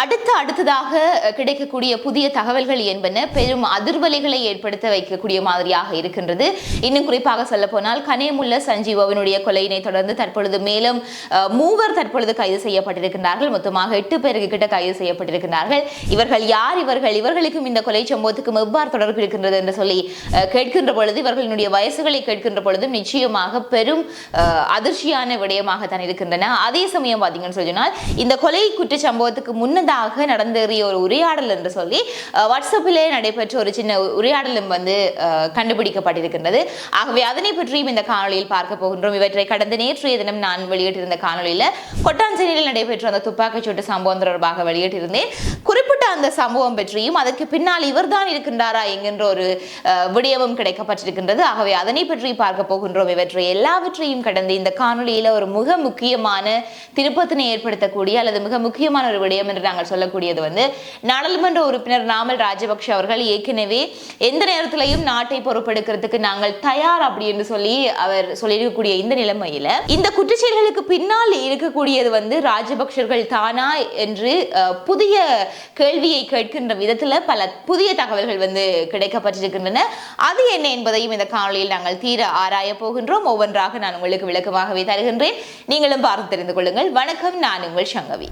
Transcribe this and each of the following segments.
அடுத்து அடுத்ததாக கிடைக்கக்கூடிய புதிய தகவல்கள் என்பன பெரும் அதிர்வலைகளை ஏற்படுத்த வைக்கக்கூடிய மாதிரியாக இருக்கின்றது. இன்னும் குறிப்பாக சொல்ல போனால் கனேமுல்ல சஞ்சீவனுடைய கொலையினை தொடர்ந்து தற்பொழுது மேலும் மூவர் தற்பொழுது கைது செய்யப்பட்டிருக்கிறார்கள் மொத்தமாக எட்டு பேருக்கு கிட்ட கைது செய்யப்பட்டிருக்கிறார்கள் இவர்கள் யார்? இவர்கள் இவர்களுக்கும் இந்த கொலை சம்பவத்துக்கும் எவ்வாறு தொடர்பு இருக்கின்றது என்று சொல்லி கேட்கின்ற பொழுது இவர்களினுடைய வயசுகளை கேட்கின்ற பொழுதும் நிச்சயமாக பெரும் அதிர்ச்சியான விடயமாகத்தான் இருக்கின்றன. அதே சமயம் பார்த்தீங்கன்னு சொன்னால் இந்த கொலை குற்ற சம்பவத்துக்கு முன்னதாக நடந்தேறிய ஒரு உரையாடல் என்று சொல்லி வாட்ஸ்அப்பிலே நடைபெற்ற ஒரு சின்ன உரையாடலும் வந்து கண்டுபிடிக்கப்பட்டிருக்கின்றது. ஆகவே அதனை பற்றியும் இந்த காணொளியில் பார்க்க போகின்றோம். இவற்றை கடந்த நேற்றைய தினம் நான் வெளியிட்டிருந்த காணொலியில் கொட்டாஞ்சேரியில் நடைபெற்ற அந்த துப்பாக்கிச்சூட்டு சம்பவம் தொடர்பாக வெளியிட்டிருந்தேன். குறிப்பிட்ட அந்த சம்பவம் பற்றியும் அதற்கு பின்னால் இவர்தான் இருக்கின்றாரா என்கின்ற ஒரு விடயமும் கிடைக்கப்பட்டிருக்கின்றது. ஆகவே அதனை பற்றி பார்க்க போகின்றோம். இவற்றை எல்லாவற்றையும் கடந்து இந்த காணொலியில் ஒரு மிக முக்கியமான திருப்பத்தினை ஏற்படுத்தக்கூடிய அல்லது மிக முக்கியமான ஒரு விடயம் என்று நாங்கள் சொல்லக்கூடியது வந்து நாடாளுமன்ற உறுப்பினர் நாமல் ராஜபக்ஷ அவர்கள் ஏற்கனவே எந்த நேரத்திலையும் நாட்டை பொறுப்பெடுக்கிறதுக்கு நாங்கள் தயார் அப்படி என்று சொல்லி அவர் சொல்லியிருக்கக்கூடிய இந்த நிலைமையில இந்த குற்றச்செயல்களுக்கு பின்னால் இருக்கக்கூடியது வந்து ராஜபக்ஷர்கள் தானா என்று புதிய கேள்வியை கேட்கின்ற விதத்துல பல புதிய தகவல்கள் வந்து கிடைக்கப்பட்டிருக்கின்றன. அது என்ன என்பதையும் இந்த காணொலியில் நாங்கள் தீர ஆராய போகின்றோம். ஒவ்வொன்றாக நான் உங்களுக்கு விளக்கமாகவே தருகின்றேன். நீங்களும் பார்த்து தெரிந்து கொள்ளுங்கள். வணக்கம். நான் உங்கள் சங்கவி.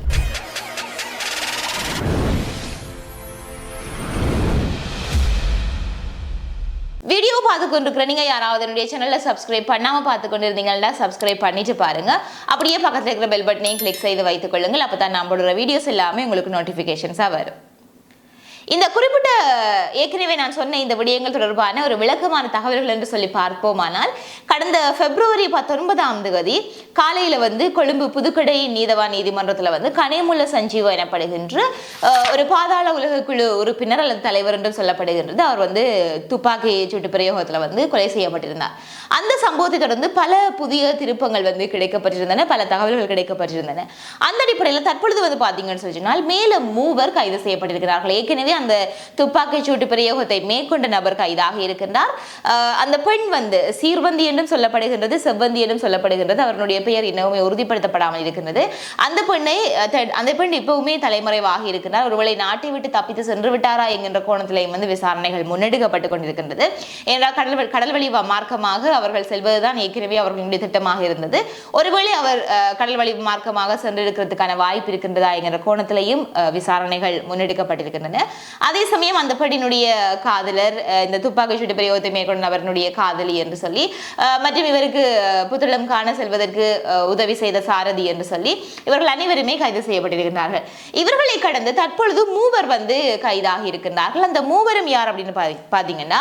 வீடியோ பார்த்து கொண்டிருக்கிற நீங்கள் யாராவது என்னுடைய சேனலில் சப்ஸ்கிரைப் பண்ணாமல் பார்த்து கொண்டிருந்தீங்கன்னா சப்ஸ்கிரைப் பண்ணிட்டு பாருங்கள் அப்படியே பக்கத்தில் இருக்கிற பெல் பட்டனையும் கிளிக் செய்து வைத்துக் கொள்ளுங்கள். அப்பதான் நான் போடுற வீடியோஸ் எல்லாமே உங்களுக்கு நோட்டிஃபிகேஷன்ஸாக வரும். இந்த குறிப்பிட்ட ஏற்கனவே நான் சொன்ன இந்த விடயங்கள் தொடர்பான ஒரு விளக்கமான தகவல்கள் என்று சொல்லி பார்ப்போமானால் கடந்த பிப்ரவரி பத்தொன்பதாம் தேதி காலையில வந்து கொழும்பு புதுக்கடை நீதவான் நீதிமன்றத்தில் வந்து கனேமுல்ல சஞ்சீவ எனப்படுகின்ற ஒரு பாதாள உலக குழு உறுப்பினர் அல்லது தலைவர் என்றும் சொல்லப்படுகின்றது. அவர் வந்து துப்பாக்கி சூட்டு பிரயோகத்தில் வந்து கொலை செய்யப்பட்டிருந்தார். அந்த சம்பவத்தை தொடர்ந்து பல புதிய திருப்பங்கள் வந்து கிடைக்கப்பட்டிருந்தன பல தகவல்கள் கிடைக்கப்பட்டிருந்தன. அந்த அடிப்படையில் தற்பொழுது வந்து பார்த்தீங்கன்னு சொன்னால் மேலும் மூவர் கைது செய்யப்பட்டிருக்கிறார்கள். ஏற்கனவே அந்த துப்பாக்கி சூட்டு பிரயோகத்தை மேற்கொண்ட நபர் கைதாக இருக்கின்றார். அந்த பெண் வந்து சீர்வந்தி என்றும் சொல்லப்படுகின்றது செவ்வந்தி என்றும் சொல்லப்படுகின்றது. அவருடைய பெயர் இன்னுமே உறுதிப்படுத்தப்படாமல் இருக்கின்றது. அந்த பெண்ணை அந்த பெண் இப்பவுமே தலைமறைவாக இருக்கின்றார். ஒருவேளை நாட்டை விட்டு தப்பித்து சென்று விட்டாரா என்கின்ற கோணத்திலையும் வந்து விசாரணைகள் முன்னெடுக்கப்பட்டு கொண்டிருக்கின்றது. ஏனென்றால் கடல் கடல்வழி கடல் வழி மார்க்கமாக அவர்கள் செல்வதுதான் ஏற்கனவே அவர்களுடைய திட்டமாக இருந்தது. ஒருவேளை அவர் அஹ், கடல் வழி மார்க்கமாக சென்றிருக்கிறதுக்கான வாய்ப்பு இருக்கின்றதா என்கிற கோணத்திலையும் விசாரணைகள் முன்னெடுக்கப்பட்டிருக்கின்றன. அதே சமயம் அந்த பெண்ணினுடைய காதலர் இந்த துப்பாக்கி சூட்டு பிரயோகத்தை மேற்கொண்ட அவருடைய காதலி என்று சொல்லி அஹ், மற்றும் இவருக்கு அஹ், புத்தளம் காண செல்வதற்கு அஹ், உதவி செய்த சாரதி என்று சொல்லி இவர்கள் அனைவருமே கைது செய்யப்பட்டிருக்கிறார்கள் இவர்களை கடந்து தற்பொழுது மூவர் வந்து கைதாகி இருக்கின்றார்கள். அந்த மூவரும் யார் அப்படின்னு பா- பாத்தீங்கன்னா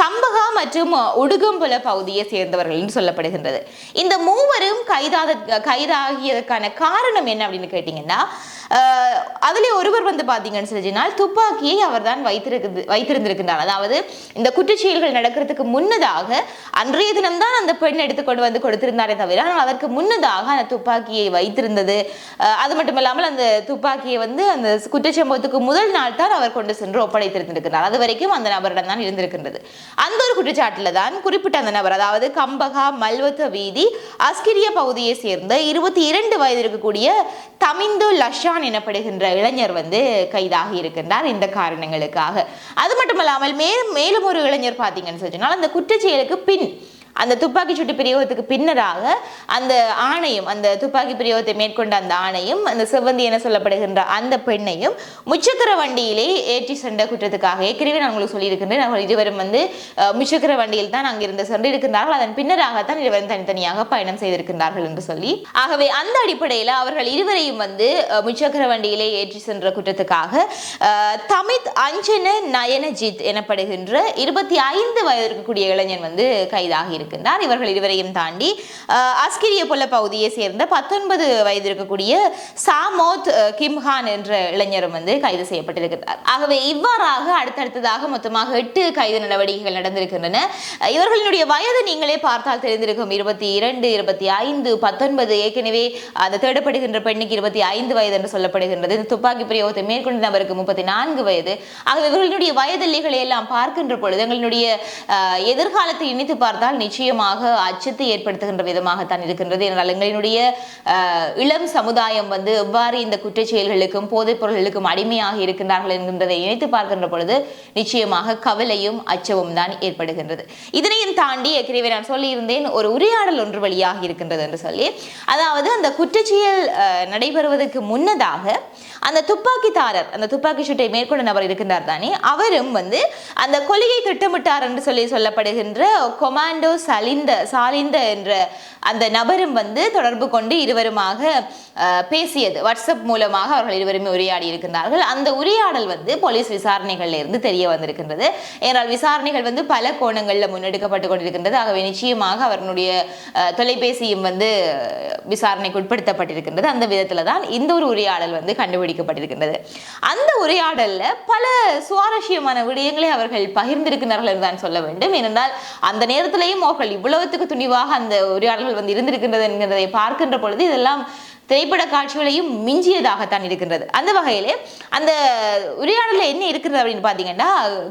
கம்பகா மற்றும் உடுகம்புல பகுதியை சேர்ந்தவர்கள் என்று சொல்லப்படுகின்றது. இந்த மூவரும் கைதாத கைதாகியதற்கான காரணம் என்ன அப்படின்னு கேட்டீங்கன்னா அஹ், ஒருவர் வந்து பார்த்தீங்கன்னு சொல்லினால் துப்பாக்கியை அவர் தான் வைத்திருக்கு வைத்திருந்திருக்கின்றார். அதாவது இந்த குற்றச்செயல்கள் நடக்கிறதுக்கு முன்னதாக அன்றைய தினம்தான் அந்த பெண் எடுத்துக்கொண்டு வந்து கொடுத்திருந்தாரே தவிர ஆனால் அதற்கு முன்னதாக அந்த துப்பாக்கியை வைத்திருந்தது. அது அது மட்டுமல்லாமல் அந்த துப்பாக்கியை வந்து அந்த குற்றச்சம்பவத்துக்கு முதல் நாள் தான் அவர் கொண்டு சென்று ஒப்படைத்திருந்திருக்கிறார். அது வரைக்கும் அந்த நபரிடம் தான் இருந்திருக்கின்றது. அந்த ஒரு குற்றச்சாட்டில் தான் குறிப்பிட்ட அந்த நபர் அதாவது கம்பகா மல்வத்த வீதி அஸ்கிரிய பகுதியை சேர்ந்த இருபத்தி இரண்டு வயது இருக்கக்கூடிய தமிந்து லஷான் எனப்படுகின்ற இளைஞர் வந்து கைதாகி இருக்கின்றார் இந்த காரணங்களுக்காக. அது மட்டுமல்லாமல் மேலும் மேலும் ஒரு இளைஞர் பார்த்தீங்கன்னு சொன்னால் அந்த குற்றச்செயலுக்கு பின் அந்த துப்பாக்கி சூட்டு பிரயோகத்துக்கு பின்னராக அந்த ஆணையும் அந்த துப்பாக்கி பிரயோகத்தை மேற்கொண்ட அந்த ஆணையும் அந்த செவ்வந்தி என சொல்லப்படுகின்ற அந்த பெண்ணையும் முச்சக்கர வண்டியிலே ஏற்றி சென்ற குற்றத்துக்காக ஏற்கனவே நான் உங்களுக்கு சொல்லியிருக்கின்றேன். அவர்கள் இருவரும் வந்து முச்சக்கர வண்டியில் தான் அங்கிருந்து சென்றிருக்கின்றார்கள். அதன் பின்னராகத்தான் இருவரும் தனித்தனியாக பயணம் செய்திருக்கின்றார்கள் என்று சொல்லி. ஆகவே அந்த அடிப்படையில் அவர்கள் இருவரையும் வந்து முச்சக்கர வண்டியிலே ஏற்றி சென்ற குற்றத்துக்காக தமித் அஞ்சன நயனஜித் எனப்படுகின்ற இருபத்தி ஐந்து வயது இருக்கக்கூடிய இளைஞன் வந்து கைதாகி இருக்கின்றார். இவர்கள் இருவரையும் தாண்டி அஸ்கிரிய புல பகுதியை சேர்ந்த பத்தொன்பது வயது இருக்கக்கூடிய சாமோத் கிம்ஹான் என்ற இளைஞரும் வந்து கைது செய்யப்பட்டிருக்கிறார் ஆகவே இவ்வாறாக அடுத்தடுத்ததாக மொத்தமாக எட்டு கைது நடவடிக்கைகள் நடந்திருக்கின்றன. இவர்களினுடைய வயது நீங்களே பார்த்தால் தெரிந்திருக்கும். இருபத்தி இரண்டு இருபத்தி ஐந்து பத்தொன்பது. ஏற்கனவே அந்த தேடப்படுகின்ற பெண்ணுக்கு இருபத்தி ஐந்து வயது என்று சொல்லப்படுகின்றது. இந்த துப்பாக்கி பிரயோகத்தை மேற்கொண்ட நபருக்கு முப்பத்தி நான்கு வயது. ஆகவே இவர்களுடைய வயதில்லைகளை எல்லாம் பார்க்கின்ற பொழுது எங்களுடைய எதிர்காலத்தை இணைத்து பார்த்தால் நிச்சயமாக அச்சத்தை ஏற்படுத்துகின்ற விதமாகத்தான் இருக்கின்றது. என்றால் எங்களினுடைய இளம் சமுதாயம் வந்து எவ்வாறு இந்த குற்றச் செயல்களுக்கும் போதைப் பொருள்களுக்கும் அடிமையாக இருக்கின்றார்கள் என்கின்றதை இணைத்து பார்க்கின்ற பொழுது நிச்சயமாக கவலையும் அச்சமும் தான் ஏற்படுகின்றது. இதனையும் தாண்டி ஏற்கனவே நான் சொல்லியிருந்தேன் ஒரு உரையாடல் ஒன்று வழியாக இருக்கின்றது என்று சொல்லி. அதாவது அந்த குற்றச்செயல் நடைபெறுவதற்கு முன்னதாக அந்த துப்பாக்கிதாரர் அந்த துப்பாக்கி சூட்டை மேற்கொண்ட நபர் இருக்கின்றார் தானே அவரும் வந்து அந்த கொலையை திட்டமிட்டார் என்று சொல்லி சொல்லப்படுகின்ற கொமாண்டோ சலிந்த சாலிந்த என்ற அந்த நபரும் வந்து தொடர்பு கொண்டு இருவருமாக பேசியது. வாட்ஸ்அப் மூலமாக அவர்கள் இருவருமே உரையாடி இருக்கின்றார்கள். அந்த உரையாடல் வந்து போலீஸ் விசாரணைகள்ல இருந்து தெரிய வந்திருக்கின்றது. ஏனால் விசாரணைகள் வந்து பல கோணங்களில் முன்னெடுக்கப்பட்டு கொண்டிருக்கின்றது. ஆகவே நிச்சயமாக அவர்களுடைய தொலைபேசியும் வந்து விசாரணைக்கு உட்படுத்தப்பட்டிருக்கின்றது. அந்த விதத்தில் தான் இந்த ஒரு உரையாடல் வந்து கண்டுபிடிக்கப்பட்டிருக்கின்றது. அந்த உரையாடலில் பல சுவாரஸ்யமான விடயங்களை அவர்கள் பகிர்ந்திருக்கிறார்கள் என்று தான் சொல்ல வேண்டும். ஏனென்றால் அந்த நேரத்திலேயும் அவர்கள் இவ்வளவுத்துக்கு துணிவாக அந்த உரையாடல்கள் வந்து இருந்திருக்கின்றது என்கிறதை பார்க்கின்ற பொழுது இதெல்லாம் திரைப்பட காட்சிகளையும் மிஞ்சியதாகத்தான் இருக்கின்றது. அந்த வகையிலே அந்த உரையாடலில் என்ன இருக்கிறது அப்படின்னு பார்த்தீங்கன்னா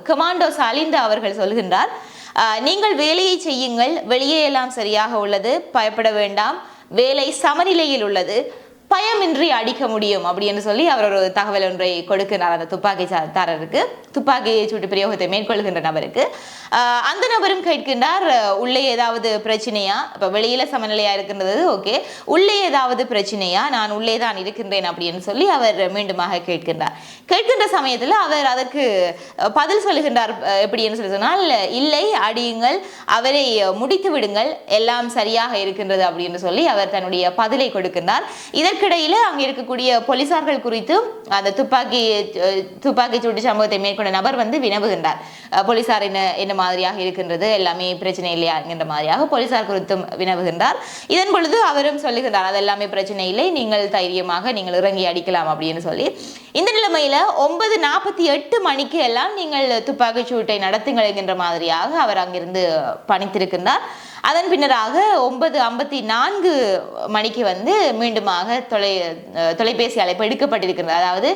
கமாண்டோ சாலிந்தா அவர்கள் சொல்கின்றார் நீங்கள் வேலையை செய்யுங்கள் வெளியே எல்லாம் சரியாக உள்ளது பயப்பட வேண்டாம் வேலை சமநிலையில் உள்ளது பயமின்றி அடிக்க முடியும் அப்படின்னு சொல்லி அவர் ஒரு தகவல் ஒன்றை கொடுக்கிறார் அந்த துப்பாக்கி தாரருக்கு துப்பாக்கி சூட்டு பிரயோகத்தை மேற்கொள்கின்ற நபருக்கு. அந்த நபரும் கேட்கின்றார் உள்ளே ஏதாவது பிரச்சனையா? இப்போ வெளியில சமநிலையா இருக்கின்றது ஓகே. உள்ளே ஏதாவது பிரச்சனையா? நான் உள்ளே தான் இருக்கின்றேன் அப்படின்னு சொல்லி அவர் மீண்டுமாக கேட்கின்றார். கேட்கின்ற சமயத்தில் அவர் அதற்கு பதில் சொல்லுகின்றார் எப்படின்னு சொல்லி சொன்னால் இல்லை அடியுங்கள் அவரை முடித்து விடுங்கள் எல்லாம் சரியாக இருக்கின்றது அப்படின்னு சொல்லி அவர் தன்னுடைய பதிலை கொடுக்கின்றார். இதற்கு இதற்கிடையில அங்கே இருக்கக்கூடிய போலீசார்கள் குறித்து அந்த துப்பாக்கி துப்பாக்கி சூட்டு சம்பவத்தை மேற்கொண்ட நபர் வந்து வினவுகின்றார். போலீசார் என்ன என்ன மாதிரியாக இருக்கின்றது? எல்லாமே பிரச்சனை இல்லையா என்கின்ற மாதிரியாக போலீசார் குறித்தும் வினவுகின்றார். இதன் பொழுது அவரும் சொல்லுகின்றார் அதெல்லாமே பிரச்சனை இல்லை நீங்கள் தைரியமாக நீங்கள் இறங்கி அடிக்கலாம் அப்படின்னு சொல்லி. இந்த நிலைமையில ஒன்பது நாற்பத்தி எட்டு மணிக்கு எல்லாம் நீங்கள் துப்பாக்கிச் சூட்டை நடத்துங்கள் என்கின்ற மாதிரியாக அவர் அங்கிருந்து பணித்திருக்கின்றார். அதன் பின்னராக ஒன்பது ஐம்பத்தி நான்கு மணிக்கு வந்து மீண்டுமாக தொலை தொலைபேசி அழைப்பு எடுக்கப்பட்டிருக்கிறது. அதாவது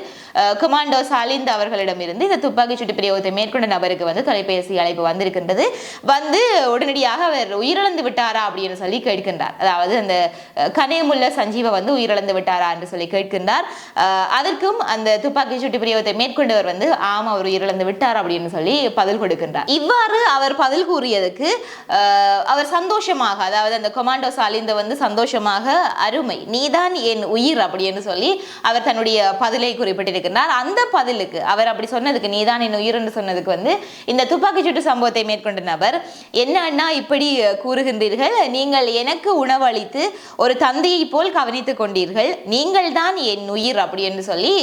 கமாண்டோ சாலிந்த் அவர்களிடமிருந்து இந்த துப்பாக்கி சுட்டு பிரயோகத்தை மேற்கொண்ட நபருக்கு வந்து தொலைபேசி அழைப்பு வந்திருக்கின்றது. வந்து உடனடியாக அவர் உயிரிழந்து விட்டாரா அப்படின்னு சொல்லி கேட்கின்றார். அதாவது அந்த கனேமுள்ள கனேமுல்ல சஞ்சீவ வந்து உயிரிழந்து விட்டாரா என்று சொல்லி கேட்கின்றார். அதற்கும் அந்த துப்பாக்கி சூட்டு பிரயோகத்தை மேற்கொண்டவர் வந்து ஆம் அவர் உயிரிழந்து விட்டார் அப்படின்னு சொல்லி பதில் கொடுக்கின்றார். இவ்வாறு அவர் பதில் கூறியதுக்கு அவர் சந்தோஷமாக அதாவது அந்த கொமாண்டோ சாலிந்த வந்து சந்தோஷமாக அருமை நீதான் என் உயிர் அப்படின்னு சொல்லி அவர் தன்னுடைய பதிலை குறிப்பிட்டிருக்கிறார் அந்த பதிலுக்கு அவர் அப்படி சொன்னதுக்கு நீதான் என் உயிர் என்று சொன்னதுக்கு வந்து இந்த துப்பாக்கிச்சூட்டு சம்பவத்தை மேற்கொண்ட நபர் என்ன அண்ணா இப்படி கூறுகின்றீர்கள்? நீங்கள் எனக்கு உணவளித்து ஒரு தந்தையை போல் கவனித்துக் கொண்டீர்கள். நீங்கள் தான் என் உயிர் அப்படி என்று சொல்லி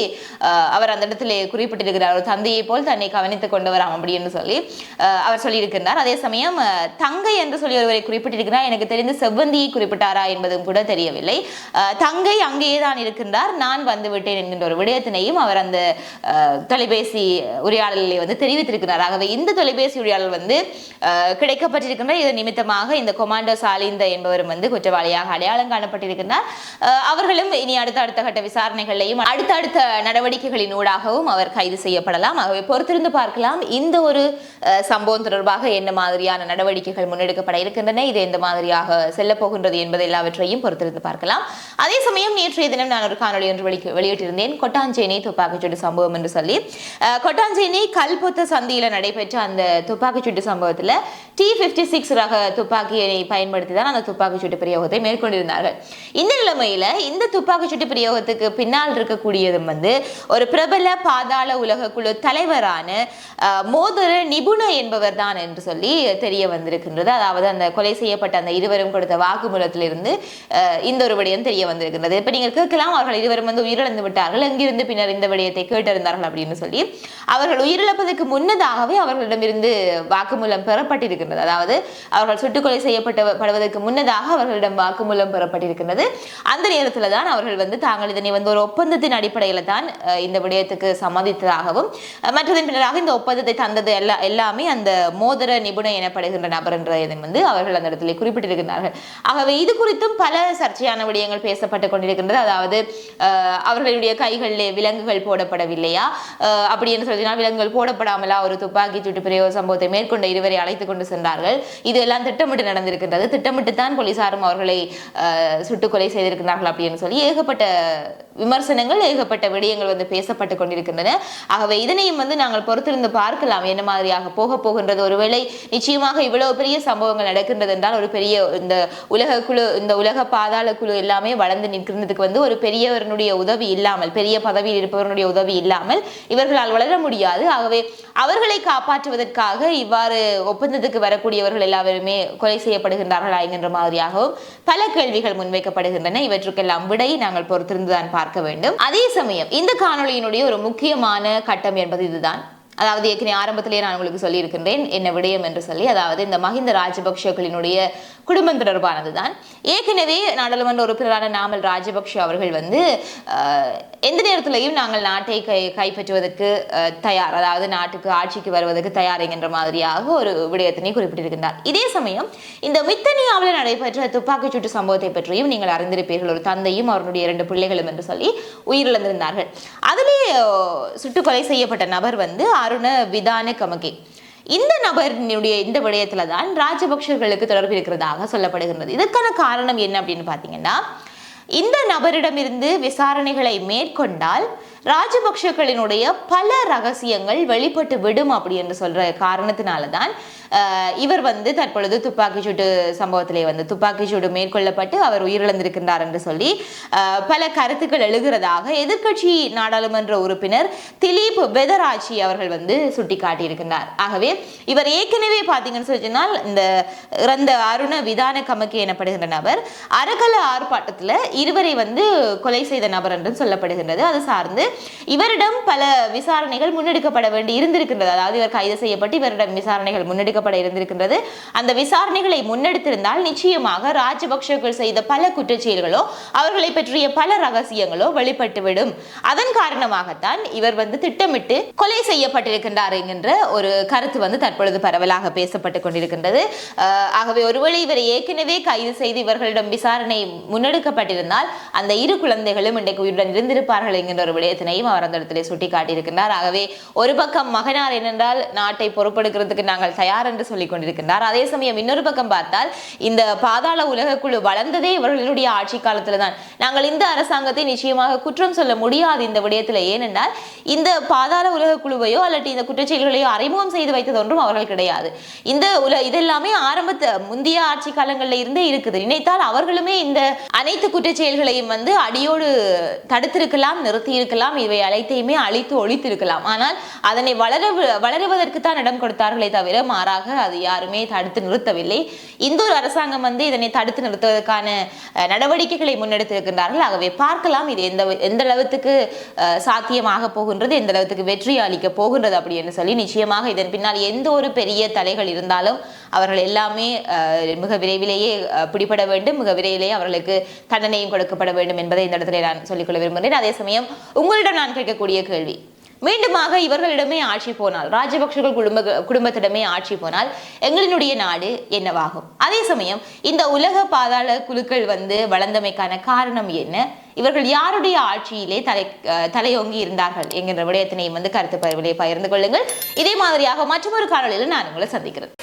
அவர் அந்த இடத்துல குறிப்பிட்டிருக்கிறார். ஒரு தந்தையை போல் தன்னை கவனித்துக் கொண்டவராம் அப்படி என்று சொல்லி அவர் சொல்லியிருக்கின்றார். அதே சமயம் தங்கை என்று சொல்லி ஒருவரை குறிப்பிட்டிருக்கிறார். எனக்கு தெரிந்து செவ்வந்தியை குறிப்பிட்டாரா என்பதும் கூட தெரியவில்லை. தங்கை அங்கேயே தான் இருக்கின்றார். நான் வந்துவிட்டேன் என்கின்ற ஒரு விடயத்தினையும் அவர் அந்த தொலைபேசி உரையாடலிலே வந்து தெரிவித்திருக்கிறார். ஆகவே இந்த தொலைபேசி உரையாடல் வந்து அஹ், கிடைக்கப்பட்டிருக்கின்ற இதன் நிமித்தமாக இந்த கொமாண்டோ சாலிந்த என்பவரும் வந்து குற்றவாளியாக அடையாளம் காணப்பட்டிருக்கிறார் அவர்களும் இனி அடுத்த அடுத்த கட்ட விசாரணைகளையும் அடுத்தடுத்த நடவடிக்கைகளின் ஊடாகவும் அவர் கைது செய்யப்படலாம். ஆகவே பொறுத்திருந்து பார்க்கலாம். இந்த ஒரு சம்பவம் தொடர்பாக என்ன மாதிரியான நடவடிக்கைகள் முன்னெடுக்கப்பட இருக்கின்றன இது எந்த மாதிரியாக செல்ல போகின்றது என்பது எல்லாவற்றையும் பொறுத்திருந்து பார்க்கலாம். அதே சமயம் நேற்றைய தினம் நான் ஒரு காணொளி ஒன்று வெளி வெளியிட்டிருந்தேன். கொட்டாஞ்சேனி துப்பாக்கிச்சூடு சம்பவம் என்று சொல்லி. கொட்டாஞ்சேனி கல்பொத்த சந்தியில் நடைபெற்ற அந்த துப்பாக்கிச்சூட்டு சம்பவத்தில் டி ஃபிஃப்டி சிக்ஸ் ரக துப்பாக்கியை பயன்படுத்தி தான் அந்த துப்பாக்கிச்சூட்டு பிரயோகத்தை மேற்கொண்டிருந்தார்கள். இந்த நிலைமையில் இந்த துப்பாக்கிச்சூட்டு பிரயோகத்துக்கு பின்னால் இருக்கக்கூடியதும் வந்து ஒரு பிரபல பாதாள உலக குழு தலைவரான மோதர நிபுண என்பவர் தான் என்று சொல்லி தெரிய வந்திருக்கின்றது. அதாவது அந்த கொலை செய்யப்பட்ட அந்த இருவரும் கொடுத்த வாக்குமூலத்திலிருந்து இந்த ஒரு விடயம் தெரிய வந்திருக்கின்றது. இப்ப நீங்க கேட்கலாம் அவர்கள் இருவரும் வந்து உயிரிழந்து விட்டார்கள். எங்கிருந்து பின்னர் இந்த விடயத்தை கேட்டிருந்தார்கள் அப்படின்னு சொல்லி அவர்கள் உயிரிழப்பதற்கு முன்னதாகவே அவர்களிடமிருந்து வாக்குமூலம் பெறப்பட்டிருக்கின்றது. அதாவது அவர்கள் சுட்டுக்கொலை செய்யப்பட்ட படுவதற்கு முன்னதாக அவர்களிடம் வாக்குமூலம் பெறப்பட்டிருக்கின்றது. அந்த நேரத்தில் தான் அவர்கள் வந்து தாங்கள் இதனை வந்து ஒரு ஒப்பந்தத்தின் அடிப்படையில் தான் இந்த விடயத்துக்கு சம்மதித்ததாகவும் மற்றதன் பின்னராக இந்த ஒப்பந்தத்தை தந்தது எல்லா எல்லாமே அந்த மோதிர நிபுணர் எனப்படுகின்ற நபர் என்ற இதன் வந்து அவர்கள் அவர்கள் அந்த இடத்துல குறிப்பிட்டிருக்கிறார்கள் ஆகவே இது குறித்தும் பல சர்ச்சையான விடயங்கள் பேசப்பட்டு கொண்டிருக்கின்றது. அதாவது அவர்களுடைய கைகளில் விலங்குகள் போடப்படவில்லையா? அப்படி என்று சொல்லினால் விலங்குகள் போடப்படாமலா ஒரு துப்பாக்கி சூட்டு பிரயோக சம்பவத்தை மேற்கொண்ட இருவரை அழைத்து கொண்டு சென்றார்கள். இது எல்லாம் திட்டமிட்டு நடந்திருக்கின்றது. திட்டமிட்டு தான் போலீசாரும் அவர்களை அஹ், செய்திருக்கிறார்கள் அப்படின்னு சொல்லி ஏகப்பட்ட விமர்சனங்கள் ஏகப்பட்ட விடயங்கள் வந்து பேசப்பட்டு கொண்டிருக்கின்றன. ஆகவே இதனையும் வந்து நாங்கள் பொறுத்திருந்து பார்க்கலாம் என்ன மாதிரியாக போக போகின்றது. ஒருவேளை நிச்சயமாக இவ்வளவு பெரிய சம்பவங்கள் நடக்கின்றது என்றால் ஒரு பெரிய இந்த உலக குழு இந்த உலக பாதாள குழு எல்லாமே வளர்ந்து நிற்கிறதுக்கு வந்து ஒரு பெரியவருடைய உதவி இல்லாமல் பெரிய பதவியில் இருப்பவருடைய உதவி இல்லாமல் இவர்களால் வளர முடியாது. ஆகவே அவர்களை காப்பாற்றுவதற்காக இவ்வாறு ஒப்பந்தத்துக்கு வரக்கூடியவர்கள் எல்லாருமே கொலை செய்யப்படுகின்றார்களா என்கின்ற மாதிரியாகவும் பல கேள்விகள் முன்வைக்கப்படுகின்றன. இவற்றுக்கெல்லாம் விடை நாங்கள் பொறுத்திருந்து தான் பார்க்க வேண்டும். அதே சமயம் இந்த காணொளியினுடைய ஒரு முக்கியமான கட்டம் என்பது இதுதான். அதாவது ஏற்கனவே ஆரம்பத்திலேயே நான் உங்களுக்கு சொல்லியிருக்கின்றேன் என்ன விடயம் என்று சொல்லி அதாவது இந்த மஹிந்த ராஜபக்ஷக்களினுடைய குடும்பம் தொடர்பானதுதான். ஏற்கனவே நாடாளுமன்ற உறுப்பினரான நாமல் ராஜபக்ஷ அவர்கள் வந்து எந்த நேரத்திலையும் நாங்கள் நாட்டை கை கைப்பற்றுவதற்கு தயார் அதாவது நாட்டுக்கு ஆட்சிக்கு வருவதற்கு தயார் என்கின்ற மாதிரியாக ஒரு விடயத்தினை குறிப்பிட்டிருக்கின்றார். இதே சமயம் இந்த மித்தனியாவில் நடைபெற்ற துப்பாக்கிச் சூட்டு சம்பவத்தை பற்றியும் நீங்கள் அறிந்திருப்பீர்கள். ஒரு தந்தையும் அவருடைய இரண்டு பிள்ளைகளும் என்று சொல்லி உயிரிழந்திருந்தார்கள். அதிலே சுட்டுக்கொலை செய்யப்பட்ட நபர் வந்து அருண விதான கமகே. இந்த நபரினுடைய இந்த விடயத்துல தான் ராஜபக்சர்களுக்கு தொடர்பு இருக்கிறதாக சொல்லப்படுகின்றது. இதுக்கான காரணம் என்ன அப்படின்னு பார்த்தீங்கன்னா இந்த நபரிடமிருந்து விசாரணைகளை மேற்கொண்டால் ராஜபக்ஷக்களினுடைய பல ரகசியங்கள் வெளிப்பட்டு விடும் அப்படி என்று சொல்ற காரணத்தினால தான் இவர் வந்து தற்பொழுது துப்பாக்கி சூட்டு சம்பவத்திலே வந்து துப்பாக்கி சூடு மேற்கொள்ளப்பட்டு அவர் உயிரிழந்திருக்கின்றார் என்று சொல்லி பல கருத்துக்கள் எழுகிறதாக எதிர்க்கட்சி நாடாளுமன்ற உறுப்பினர் திலீப் பெதராச்சி அவர்கள் வந்து சுட்டிக்காட்டியிருக்கிறார் ஆகவே இவர் ஏற்கனவே பார்த்தீங்கன்னு சொல்லி சொன்னால் இந்த இறந்த அருண விதான கமக்கி எனப்படுகின்ற நபர் அரகல ஆர்ப்பாட்டத்தில் இருவரை வந்து கொலை செய்த நபர் என்றும் சொல்லப்படுகின்றது. அது சார்ந்து இவரிடம் பல விசாரணைகள் முன்னெடுக்கப்பட வேண்டி இருந்திருக்கின்றது. அதாவது இவர் கைது செய்யப்பட்டு இவரிடம் விசாரணைகள் முன்னெடுக்க எடுக்கப்பட இருந்திருக்கின்றது. அந்த விசாரணைகளை முன்னெடுத்திருந்தால் நிச்சயமாக ராஜபக்சர்கள் செய்த பல குற்றச்செயல்களோ அவர்களை பற்றிய பல ரகசியங்களோ வெளிப்பட்டுவிடும். அதன் காரணமாகத்தான் இவர் வந்து திட்டமிட்டு கொலை செய்யப்பட்டிருக்கின்றார் என்கின்ற ஒரு கருத்து வந்து தற்பொழுது பரவலாக பேசப்பட்டு கொண்டிருக்கின்றது. ஆகவே ஒருவேளை இவரை ஏற்கனவே கைது செய்து இவர்களிடம் விசாரணை முன்னெடுக்கப்பட்டிருந்தால் அந்த இரு குழந்தைகளும் இன்றைக்கு உயிருடன் இருந்திருப்பார்கள் என்கின்ற ஒரு விடயத்தினையும் அவர் அந்த இடத்திலே சுட்டிக்காட்டியிருக்கின்றார். ஆகவே ஒரு பக்கம் மகனார் என்னென்றால் நாட்டை பொறுப்பெடுக்கிறதுக்கு நாங்கள் தயார் என்று சொல்லிக் கொண்டிருக்கின்றார். அதே சமயம் இன்னொரு பக்கம் பார்த்தால் இந்த பாதாள உலக குழு வளர்ந்ததே இவர்களுடைய ஆட்சி காலத்துல தான் நாங்கள் இந்த அரசாங்கத்தை நிச்சயமாக குற்றம் சொல்ல முடியாது இந்த விடயத்தில். ஏனென்றால் இந்த பாதாள உலக குழுவையோ அல்லது இந்த குற்றச்செயல்களையோ அறிமுகம் செய்து வைத்தது ஒன்றும் அவர்கள் கிடையாது. இந்த உல இதெல்லாமே ஆரம்பத்து முந்தைய ஆட்சி காலங்களில் இருந்தே இருக்குது. நினைத்தால் அவர்களுமே இந்த அனைத்து குற்றச்செயல்களையும் வந்து அடியோடு தடுத்திருக்கலாம் நிறுத்தியிருக்கலாம் இவை அனைத்தையுமே அழித்து ஒழித்திருக்கலாம். ஆனால் அதனை வளர வளருவதற்கு தான் இடம் கொடுத்தார்களே தவிர மாறாக அது யாருமே தடுத்து நிறுத்தவில்லை. இந்த ஒரு அரசாங்கம் வந்து இதனை தடுத்து நிறுத்துவதற்கான நடவடிக்கைகளை முன்னெடுத்திருக்கின்றார்கள். ஆகவே பார்க்கலாம் இது எந்த எந்த அளவுக்கு சாத்தியமாக போகின்றது எந்த அளவுக்கு வெற்றி அளிக்க போகின்றது அப்படி என்று சொல்லி நிச்சயமாக இதன் பின்னால் எந்த ஒரு பெரிய தலைகள் இருந்தாலும் அவர்கள் எல்லாமே மிக விரைவிலேயே பிடிபட வேண்டும். மிக விரைவிலேயே அவர்களுக்கு தண்டனையும் கொடுக்கப்பட வேண்டும் என்பதை இந்த இடத்துல நான் சொல்லிக்கொள்ள விரும்புகிறேன். அதே சமயம் உங்களிடம் நான் கேட்கக்கூடிய கேள்வி. மீண்டுமாக இவர்களிடமே ஆட்சி போனால் ராஜபக்ஷர்கள் குடும்ப குடும்பத்திடமே ஆட்சி போனால் எங்களினுடைய நாடு என்னவாகும்? அதே சமயம் இந்த உலக பாதாள குழுக்கள் வந்து வளர்ந்தமைக்கான காரணம் என்ன? இவர்கள் யாருடைய ஆட்சியிலே தலை தலையொங்கி தலையோங்கி இருந்தார்கள் என்கின்ற விடயத்தினையும் வந்து கருத்து பகிர்விலே பகிர்ந்து கொள்ளுங்கள். இதே மாதிரியாக மற்றொரு காணொலியில் நான் உங்களை சந்திக்கிறேன்.